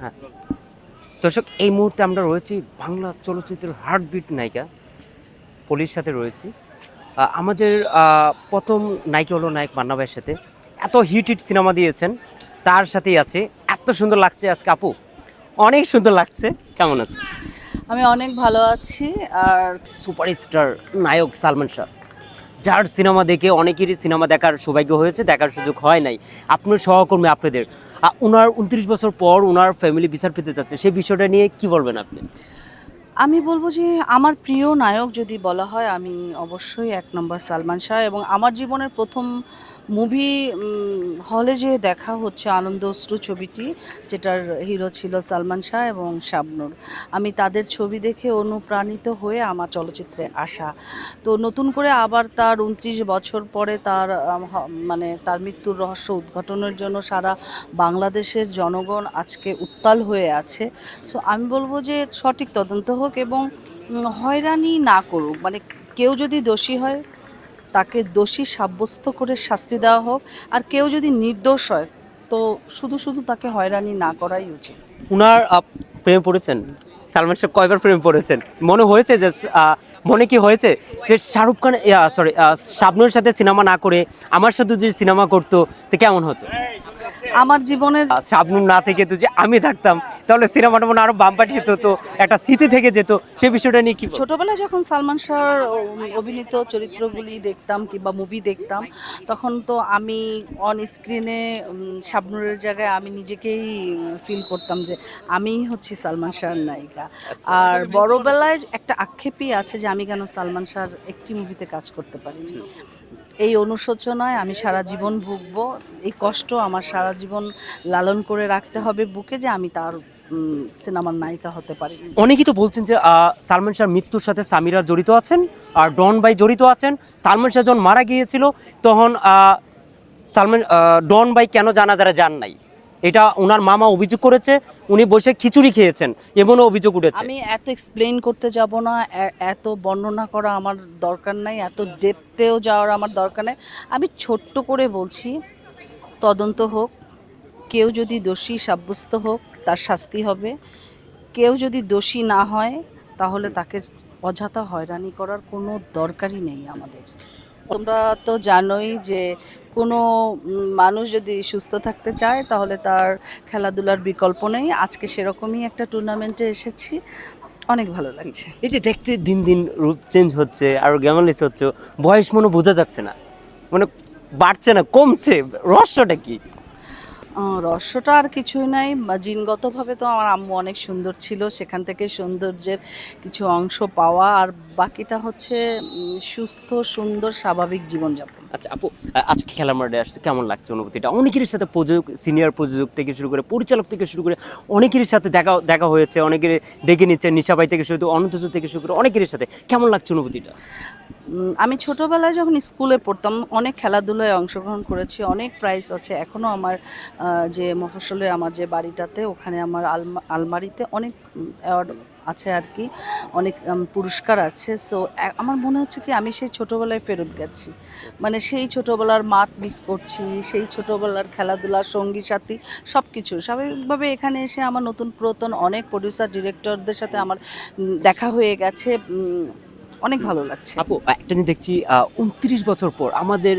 হ্যাঁ। দর্শক এই মুহূর্তে আমরা রয়েছি বাংলা চলচ্চিত্রের হার্টবিট নায়িকা পলির সাথে রয়েছি। আমাদের প্রথম নায়িকা হলো নায়ক মান্না ভাইয়ের সাথে। এত হিট হিট সিনেমা দিয়েছেন তার সাথেই আছে। এত সুন্দর লাগছে আজকে আপু। অনেক সুন্দর লাগছে। কেমন আছে আমি অনেক ভালো আছি আর সুপারস্টার নায়ক সালমান শাহ। যার সিনেমা দেখে অনেকেরই সিনেমা দেখার সৌভাগ্য হয়েছে, দেখার সুযোগ হয় নাই। আপনার সহকর্মী আপনাদের। ওনার উনত্রিশ বছর পর ওনার ফ্যামিলি বিচার পেতে যাচ্ছে সেই বিষয়টা নিয়ে কি বলবেন আপনি? আমি বলব যে আমার প্রিয় নায়ক যদি বলা হয়, আমি অবশ্যই এক নম্বর সালমান শাহ এবং আমার জীবনের প্রথম মুভি হলে যে দেখা হচ্ছে আনন্দ অশ্রু ছবিটি, যেটার হিরো ছিল সালমান শাহ এবং শাবনুর। আমি তাদের ছবি দেখে অনুপ্রাণিত হয়ে আমার চলচ্চিত্রে আসা। তো নতুন করে আবার তার উনত্রিশ বছর পরে তার মানে তার মৃত্যুর রহস্য উদ্ঘাটনের জন্য সারা বাংলাদেশের জনগণ আজকে উত্তাল হয়ে আছে। সো আমি বলব যে সঠিক তদন্ত হোক এবং হয়রানি না করুক মানে কেউ যদি দোষী হয় তাকে দোষী সাব্যস্ত করে শাস্তি দেওয়া হোক আর কেউ যদি নির্দোষ হয় তো শুধু শুধু তাকে হয়রানি না করাই উচিত। উনার প্রেমে পড়েছেন? সালমান শাহ কয়বার প্রেমে পড়েছেন? মনে হয়েছে যে আহ, মনে কি হয়েছে যে শাহরুখ খান সরি শাবনুর সাথে সিনেমা না করে আমার সাথে যদি সিনেমা করতো তো কেমন হতো? আমার জীবনের শাবনুর না থেকে তো যে আমি থাকতাম তাহলে সিনেমাটা মনে আরও বাম পাঠিয়ে হতো একটা স্মৃতি থেকে যেত সেই বিষয়টা নিয়ে কি? ছোটবেলায় যখন সালমান শাহর অভিনীত চরিত্রগুলি দেখতাম কিংবা মুভি দেখতাম তখন তো আমি অন স্ক্রিনে শাবনুরের জায়গায় আমি নিজেকেই ফিল করতাম যে আমিই হচ্ছি সালমান শাহর নায়িকা। আর বড়বেলায় একটা আক্ষেপই আছে যে আমি কেন সালমান শাহর একটি মুভিতে কাজ করতে পারিনি। এই অনুশোচনায় আমি সারা জীবন ভুগব। এই কষ্ট আমার সারা জীবন লালন করে রাখতে হবে বুকে যে আমি তার সিনেমার নায়িকা হতে পারি। অনেকেই তো বলছেন যে সালমান শাহ মৃত্যুর সাথে সামিরা জড়িত আছেন আর ডন ভাই জড়িত আছেন। সালমান শাহ যখন মারা গিয়েছিল, তখন সালমান ডন ভাই কেন জানা যারা যান নাই? এটা ওনার মামা অভিযোগ করেছে, উনি বসে খিচুড়ি খেয়েছেন, এমনও অভিযোগ উঠেছে। আমি এত এক্সপ্লেন করতে যাব না এত বর্ণনা করা আমার দরকার নাই, এত ডেপতেও যাওয়ার আমার দরকার নেই। আমি ছোট্ট করে বলছি, তদন্ত হোক, কেউ যদি দোষী সাব্যস্ত হোক, তার শাস্তি হবে। কেউ যদি দোষী না হয়, তাহলে তাকে অযথা হয়রানি করার কোনো দরকারই নেই আমাদের। তোমরা তো জানোই যে কোনো মানুষ যদি সুস্থ থাকতে চায়, তাহলে তার খেলাধুলার বিকল্প নেই। আজকে সেরকমই একটা টুর্নামেন্টে এসেছি। অনেক ভালো লাগছে। এই যে দেখতে দিন দিন রূপ চেঞ্জ হচ্ছে, আর গ্যামালিস হচ্ছে, বয়স মনে বোঝা যাচ্ছে না। মানে বাড়ছে না, কমছে। রহস্যটা কি? রহস্যটা আর কিছুই নাই। জিনগতভাবে তো আমার আম্মু অনেক সুন্দর ছিল, সেখান থেকে সৌন্দর্যের কিছু অংশ পাওয়া। আর বাকিটা হচ্ছে সুস্থ, সুন্দর, স্বাভাবিক জীবনযাপন। আচ্ছা আপু আজকে খেলার মাঠে আসছে, কেমন লাগছে অনুভূতিটা? অনেকের সাথে প্রযোজক, সিনিয়র প্রযোজক থেকে শুরু করে, পরিচালক থেকে শুরু করে অনেকের সাথে দেখা দেখা হয়েছে, অনেকের ডেকে নিচ্ছে নিশাবাই থেকে শুরু অনন্তজ থেকে শুরু করে অনেকের সাথে। কেমন লাগছে অনুভূতিটা? আমি ছোটবেলায় যখন স্কুলে পড়তাম, অনেক খেলাধুলায় অংশগ্রহণ করেছি, অনেক প্রাইজ আছে। এখনও আমার যে মফস্বলে আমার যে বাড়িটাতে, ওখানে আমার আলমা, আলমারিতে অনেক অ্যাওয়ার্ড আছে আর কি, অনেক পুরস্কার আছে। সো আমার মনে হচ্ছে কি, আমি সেই ছোটোবেলায় ফেরত গেছি। মানে সেই ছোটোবেলার মাঠ মিস করছি, সেই ছোটোবেলার খেলাধুলা, সঙ্গী, সাথী সব কিছু স্বাভাবিকভাবে এখানে এসে আমার নতুন পুরাতন অনেক প্রডিউসার ডিরেক্টরদের সাথে আমার দেখা হয়ে গেছে। অনেক ভালো লাগছে। আপু একটা দেখছি উনত্রিশ বছর পর আমাদের